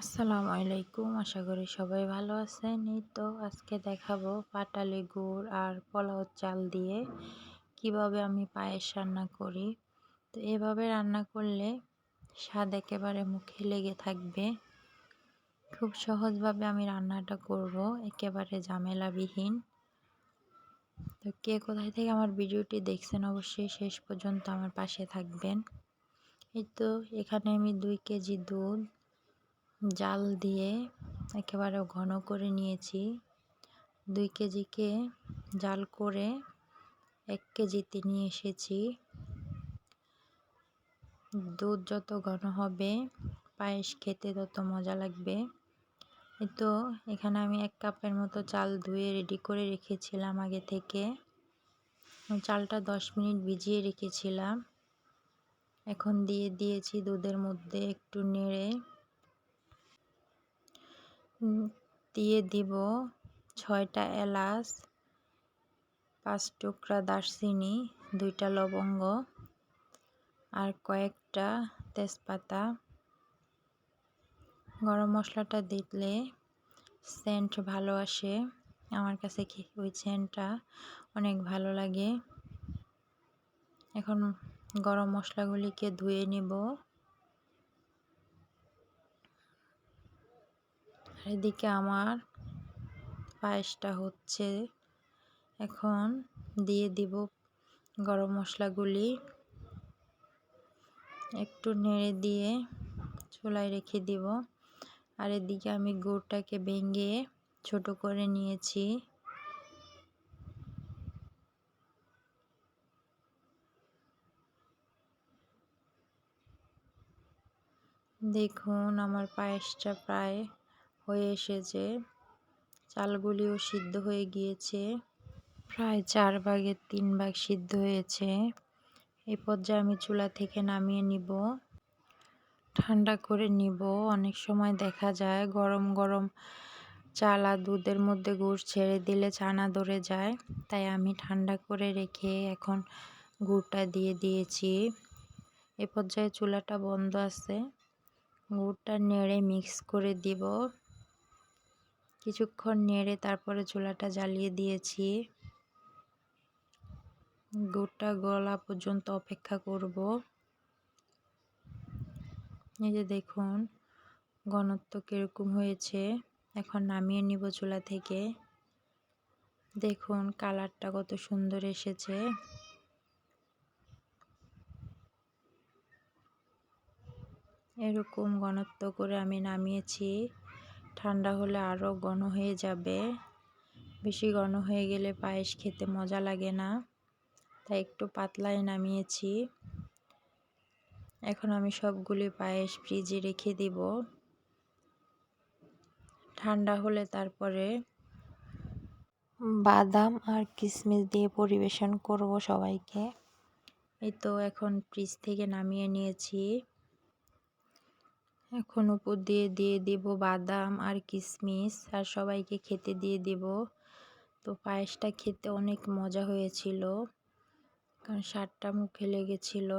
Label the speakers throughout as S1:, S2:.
S1: আসসালামু আলাইকুম, আশা করি সবাই ভালো আছেন। এই তো আজকে দেখাবো পাটালি গুড় আর পোলাও চাল দিয়ে কীভাবে আমি পায়েস রান্না করি। তো এভাবে রান্না করলে স্বাদ একেবারে মুখে লেগে থাকবে। খুব সহজভাবে আমি রান্নাটা করব, একেবারে ঝামেলাবিহীন। তো কে কোথায় থেকে আমার ভিডিওটি দেখছেন অবশ্যই শেষ পর্যন্ত আমার পাশে থাকবেন। এই তো এখানে আমি দুই কেজি দুধ জাল দিয়ে একেবারে ঘন করে নিয়েছি। দুই কেজিকে জাল করে এক কেজিতে নিয়ে এসেছি। দুধ যত ঘন হবে, পায়েস খেতে তত মজা লাগবে। তো এখানে আমি এক কাপের মতো চাল ধুয়ে রেডি করে রেখেছিলাম আগে থেকে। চালটা দশ মিনিট ভিজিয়ে রেখেছিলাম। এখন দিয়ে দিয়েছি দুধের মধ্যে একটু নেড়ে। দিয়ে দিব ছয়টা এলাচ, পাঁচ টুকরা দারচিনি, দুইটা লবঙ্গ আর কয়েকটা তেজপাতা। গরম মশলাটা দিলে সেন্ট ভালো আসে। আমার কাছে ওই সেন্টটা অনেক ভালো লাগে। এখন গরম মশলাগুলিকে ধুয়ে নিব। এদিকে আমার পায়েসটা হচ্ছে এখন দিয়ে দিব গরম মশলাগুলি। একটু নেড়ে দিয়ে চুলায় রেখে দিব। আর এদিকে আমি গুড়টাকে ভেঙে ছোট করে নিয়েছি। দেখুন আমার পায়েসটা প্রায় হয়ে এসেছে। চালগুলিও সিদ্ধ হয়ে গিয়েছে। প্রায় চার ভাগের তিন ভাগ সিদ্ধ হয়েছে। এই পর্যায়ে আমি চুলা থেকে নামিয়ে নিব। ঠান্ডা করে নিব। অনেক সময় দেখা যায় গরম গরম চাল আর দুধের মধ্যে গুড় ছেড়ে দিলে ছানা ধরে যায়। তাই আমি ঠান্ডা করে রেখে এখন গুড়টা দিয়ে দিয়েছি। এ পর্যায়ে চুলাটা বন্ধ আছে। গুড়টা নেড়ে মিক্স করে দিব। কিছুক্ষণ নেড়ে তারপরে চুলাটা জ্বালিয়ে দিয়েছি। গুড়টা গলা পর্যন্ত অপেক্ষা করব। এই যে দেখুন, ঘনত্ব কীরকম হয়েছে। এখন নামিয়ে নিব চুলা থেকে। দেখুন, কালারটা কত সুন্দর এসেছে। এরকম ঘনত্ব করে আমি নামিয়েছি। ঠান্ডা হলে আরও ঘন হয়ে যাবে। বেশি ঘন হয়ে গেলে পায়েস খেতে মজা লাগে না। তাই একটু পাতলায় নামিয়েছি। এখন আমি সবগুলি পায়েস ফ্রিজে রেখে দিব। ঠান্ডা হলে তারপরে বাদাম আর কিশমিশ দিয়ে পরিবেশন করব সবাইকে। এই তো এখন ফ্রিজ থেকে নামিয়ে নিয়েছি। এখন উপর দিয়ে দিয়ে দিব বাদাম আর কিশমিশ আর সবাইকে খেতে দিয়ে দিব। তো পায়েসটা খেতে অনেক মজা হয়েছিল, কারণ সারটা মুখে লেগেছিল।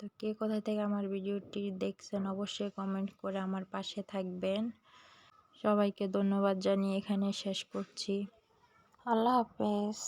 S1: তো কে কোথা থেকে আমার ভিডিওটি দেখছেন অবশ্যই কমেন্ট করে আমার পাশে থাকবেন। সবাইকে ধন্যবাদ জানিয়ে এখানে শেষ করছি। আল্লাহ হাফেজ।